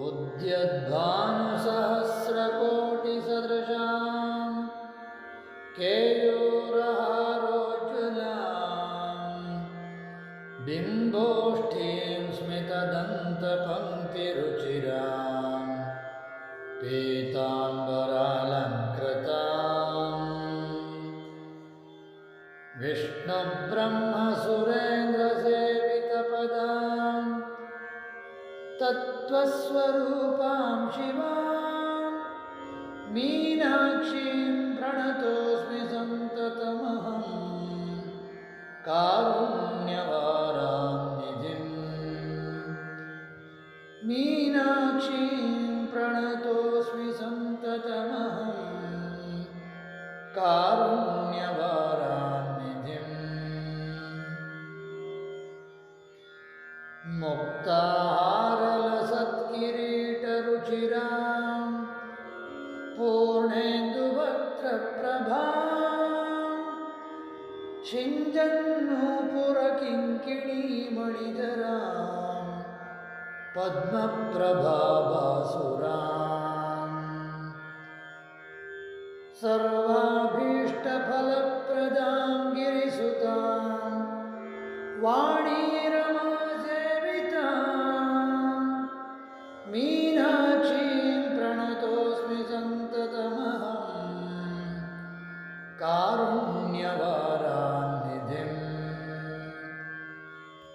उद्यद्भानुसहस्रकोटिसदृशाम् केयूरहारोज्ज्वलाम् बिम्बोष्ठीं स्मितदन्तपङ्क्तिरुचिराम् तत्त्वस्वरूपां शिवां मीनाक्षीं प्रणतोऽस्मि सन्ततमहं। कारुण्यवारान्निधिम्। मीनाक्षीं प्रणतोऽस्मि सन्ततमहं। कारुण्यवारान्निधिम् छिञ्जन्नूपुरकिङ्किणीमणिधरां पद्मप्रभाभासुराम् सर्वाभीष्टफलप्रदां गिरिसुतां वाणीरमासेवितां मीनाक्षीं प्रणतोऽस्मि सन्ततमहं कारुण्यवारान्निधिम्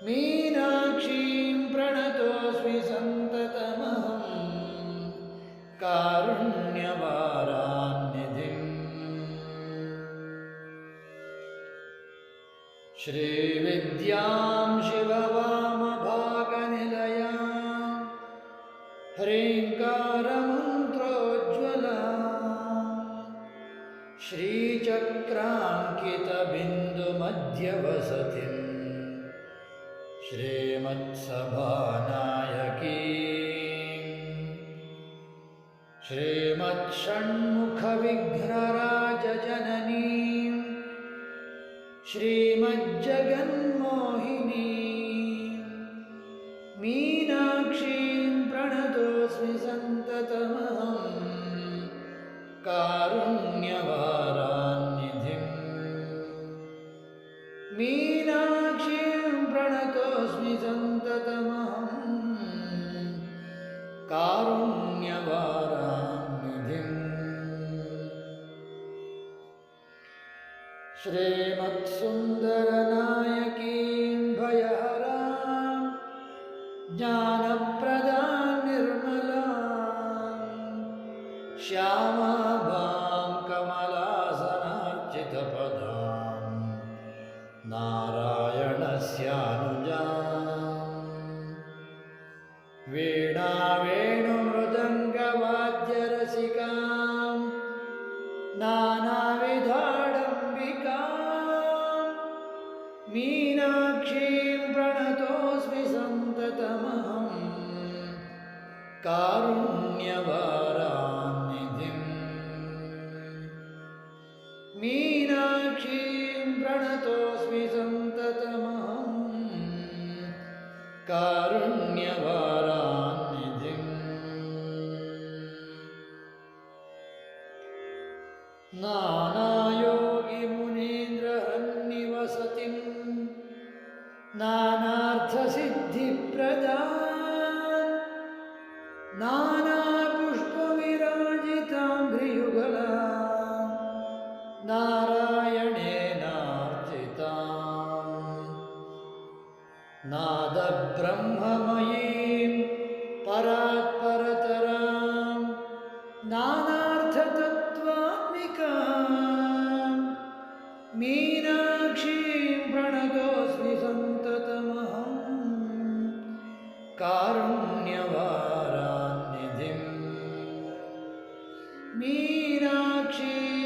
मीनाक्षीं प्रणतोऽस्मि सन्ततमहं कारुण्यवारान्निधिम्। श्रीविद्यां शिववामभागनिलयां ह्रीङ्कारमन्त्रोज्ज्वला श्रीमत्सभानायकी। श्रीमत्षण्मुखविघ्नराजजननीं श्रीमज्जगन्मोहिनी मीनाक्षीं प्रणतोऽस्मि सन्ततमहं कारुण्यवारान्निधिम्। श्रीमत्सुन्दरनायकीं वीणावेणुमृदङ्गवाद्यरसिकां नानाविधाडम्बिकां मीनाक्षीं प्रणतोऽस्मि सन्ततमहं मीनाक्षीं प्रणतोऽस्मि सन्ततमहं कारुण्यवारान्निधिम् नानापुष्पविराजिताङ्घ्रियुगला नारायणेनार्चिताम् नादब्रह्ममयीं कारुण्यवारान्निधिं मीनाक्षी